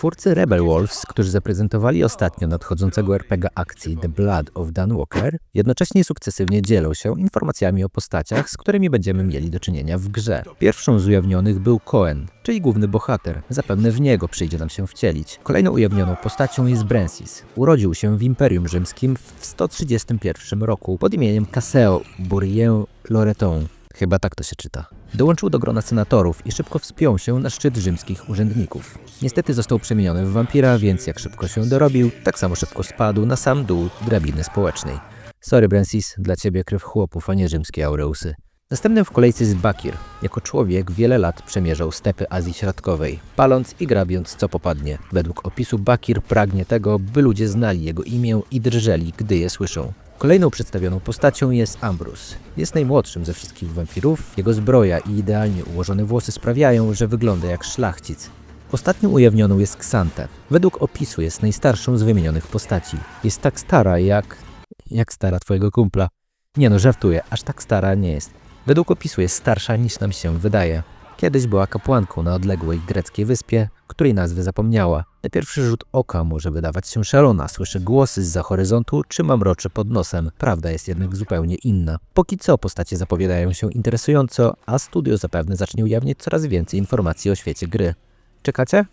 Twórcy Rebel Wolves, którzy zaprezentowali ostatnio nadchodzącego RPG akcji The Blood of Dan Walker, jednocześnie sukcesywnie dzielą się informacjami o postaciach, z którymi będziemy mieli do czynienia w grze. Pierwszą z ujawnionych był Cohen, czyli główny bohater. Zapewne w niego przyjdzie nam się wcielić. Kolejną ujawnioną postacią jest Brancis. Urodził się w Imperium Rzymskim w 131 roku pod imieniem Casseo Bourien Loreton. Chyba tak to się czyta. Dołączył do grona senatorów i szybko wspiął się na szczyt rzymskich urzędników. Niestety został przemieniony w wampira, więc jak szybko się dorobił, tak samo szybko spadł na sam dół drabiny społecznej. Sorry, Brancis, dla ciebie krew chłopów, a nie rzymskie aureusy. Następnym w kolejce jest Bakir. Jako człowiek wiele lat przemierzał stepy Azji Środkowej, paląc i grabiąc co popadnie. Według opisu Bakir pragnie tego, by ludzie znali jego imię i drżeli, gdy je słyszą. Kolejną przedstawioną postacią jest Ambrus. Jest najmłodszym ze wszystkich wampirów. Jego zbroja i idealnie ułożone włosy sprawiają, że wygląda jak szlachcic. Ostatnią ujawnioną jest Xante. Według opisu jest najstarszą z wymienionych postaci. Jest tak stara jak... jak stara twojego kumpla. Nie no, żartuję, aż tak stara nie jest. Według opisu jest starsza niż nam się wydaje. Kiedyś była kapłanką na odległej greckiej wyspie, której nazwy zapomniała. Na pierwszy rzut oka może wydawać się szalona, słyszę głosy z za horyzontu czy mamrocze pod nosem. Prawda jest jednak zupełnie inna. Póki co postacie zapowiadają się interesująco, a studio zapewne zacznie ujawniać coraz więcej informacji o świecie gry. Czekacie?